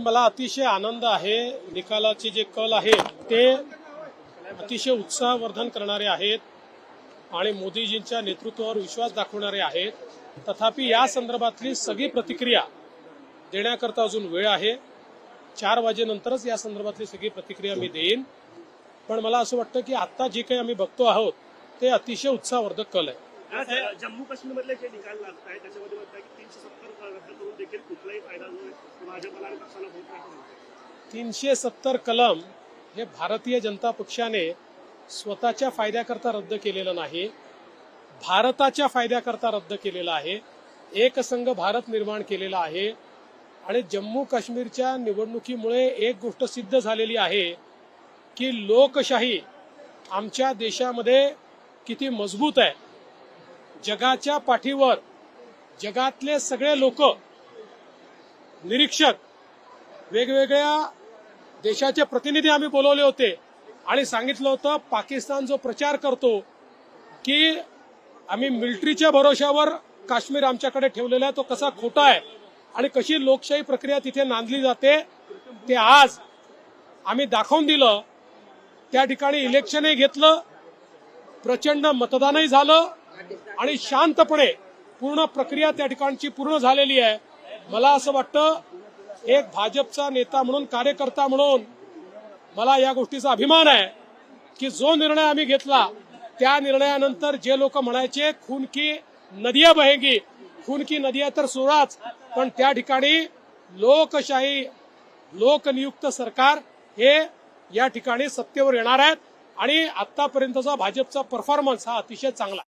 मला अतिशय आनंद आहे. निकालाचे जे कल आहेत ते अतिशय उत्साहवर्धन करणारे आहेत आणि मोदीजींच्या नेतृत्वावर विश्वास दाखवणारे आहेत. तथापि या संदर्भातली सगळी प्रतिक्रिया देण्याकरता अजून वेळ आहे. चार वाजेनंतरच या संदर्भातली सगळी प्रतिक्रिया मी देईन. पण मला असं वाटतं की आत्ता जे काही आम्ही बघतो आहोत ते अतिशय उत्साहवर्धक कल आहे. जम्मू काश्मीर मधले जे निकाल लागत आहेत त्याच्यामध्ये म्हणतात की तीनशे सत्तर रद्द करून देखील कुठलाही फायदा जो भाजपला आणि पक्षाला होत नाही. तीनशे सत्तर कलम हे भारतीय जनता पक्षाने स्वतःच्या फायद्याकरता रद्द केलेलं नाही भारताच्या फायद्याकरता रद्द केलेलं आहे एक संघ भारत निर्माण केलेला आहे आणि जम्मू काश्मीरच्या निवडणुकीमुळे एक गोष्ट सिद्ध झालेली आहे की लोकशाही आमच्या देशामध्ये किती मजबूत आहे जगाच्या पाठीवर जगातले सगळे लोक निरीक्षक वेगवेगळ्या देशाचे प्रतिनिधी आम्ही बोलवले होते आणि सांगितलं होतं पाकिस्तान जो प्रचार करतो की आम्ही मिलिटरीच्या भरोशावर काश्मीर आमच्याकडे ठेवलेला आहे तो कसा खोटा आहे आणि कशी लोकशाही प्रक्रिया तिथे नांदली जाते ते आज आम्ही दाखवून दिलं. त्या ठिकाणी इलेक्शनही घेतलं प्रचंड मतदानही झालं. आणि शांतपणे पूर्ण प्रक्रिया त्या ठिकाणची पूर्ण झालेली आहे मला असं वाटतं एक भाजपचा नेता म्हणून कार्यकर्ता म्हणून मला या गोष्टीचा अभिमान आहे की जो निर्णय आम्ही घेतला त्या निर्णयानंतर जे लोक म्हणायचे खून की नदिया बहेगी खून की नदिया तर सोडाच पण त्या ठिकाणी लोकशाही लोकनियुक्त सरकार हे या ठिकाणी सत्तेवर येणार आहेत आणि आतापर्यंतचा भाजपचा परफॉर्मन्स हा अतिशय चांगला आहे.